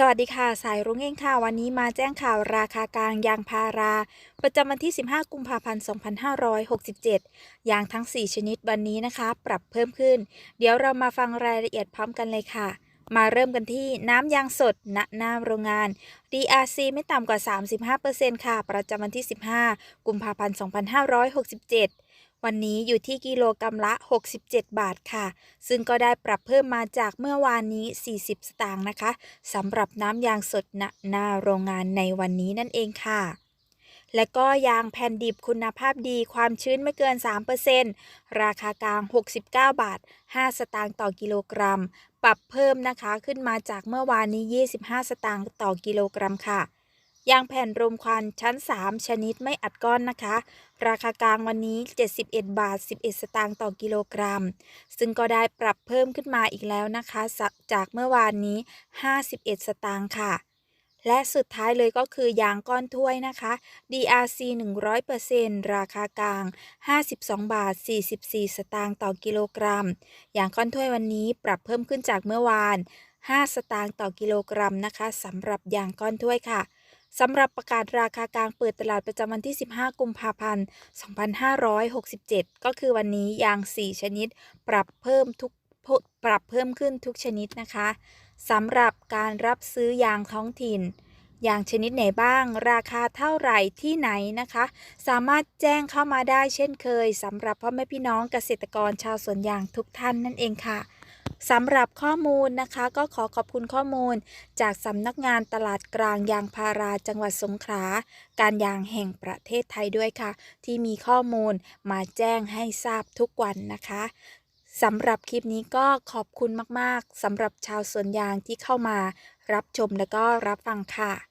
สวัสดีค่ะ สายรุ้งเองค่ะ วันนี้มาแจ้งข่าวราคากลางยางพารา ประจำวันที่ 15 กุมภาพันธ์ 2567 ยางทั้ง 4 ชนิดวันนี้นะคะ ปรับเพิ่มขึ้น เดี๋ยวเรามาฟังรายละเอียดพร้อมกันเลยค่ะ มาเริ่มกันที่น้ำยางสดณหน้าโรงงาน DRC ไม่ต่ำกว่า 35%ค่ะ ประจำวันที่ 15 กุมภาพันธ์ 2567 วันนี้อยู่ที่กิโลกรรัมละ 67 บาทค่ะ ซึ่งก็ได้ปรับเพิ่มมาจากเมื่อวานนี้ 40 สตางค์นะคะสำหรับน้ำยางสดณหน้าโรงงานในวันนี้นั่นเองค่ะและก็ยางแผ่นดิบคุณภาพดีความชื้นไม่เกิน 3%ราคากลาง 69 บาท 5 สตางค์ต่อกิโลกรัม ปรับเพิ่มนะคะขึ้นมาจากเมื่อวานนี้ 25 สตางค์ต่อกิโลกรัมค่ะ ยางแผ่นรมควันชั้น 3 ชนิดไม่อัดก้อนนะคะ ราคากลางวันนี้ 71 บาท 11 สตางค์ต่อกิโลกรัม ซึ่งก็ได้ปรับเพิ่มขึ้นมาอีกแล้วนะคะ จากเมื่อวานนี้ 51 สตางค์ค่ะและสุดท้ายเลยก็คือยางก้อนถ้วยนะคะ DRC 100%ราคากลาง 52 บาท 44 สตางค์ต่อกิโลกรัม ยางก้อนถ้วยวันนี้ปรับเพิ่มขึ้นจากเมื่อวาน 5 สตางค์ต่อกิโลกรัมนะคะสำหรับยางก้อนถ้วยค่ะ สำหรับประกาศราคากลางเปิดตลาดประจำวันที่ 15 กุมภาพันธ์ 2567 ก็คือวันนี้ยาง 4 ชนิด ปรับเพิ่มทุกปรับเพิ่มขึ้นทุกชนิดนะคะสำหรับการรับซื้อยางท้องถิ่น ยางชนิดไหนบ้าง ราคาเท่าไหร่ที่ไหนนะคะ สามารถแจ้งเข้ามาได้เช่นเคยสำหรับพ่อแม่พี่น้องเกษตรกรชาวสวนยางทุกท่านนั่นเองค่ะ สำหรับข้อมูลนะคะ ก็ขอขอบคุณข้อมูล จากสำนักงานตลาดกลางยางพาราจังหวัดสงขลาการยางแห่งประเทศไทยด้วยค่ะ ที่มีข้อมูลมาแจ้งให้ทราบทุกวันนะคะสำหรับคลิปนี้ก็ขอบคุณมาก ๆสำหรับชาวสวนยางที่เข้ามารับชมและก็รับฟังค่ะ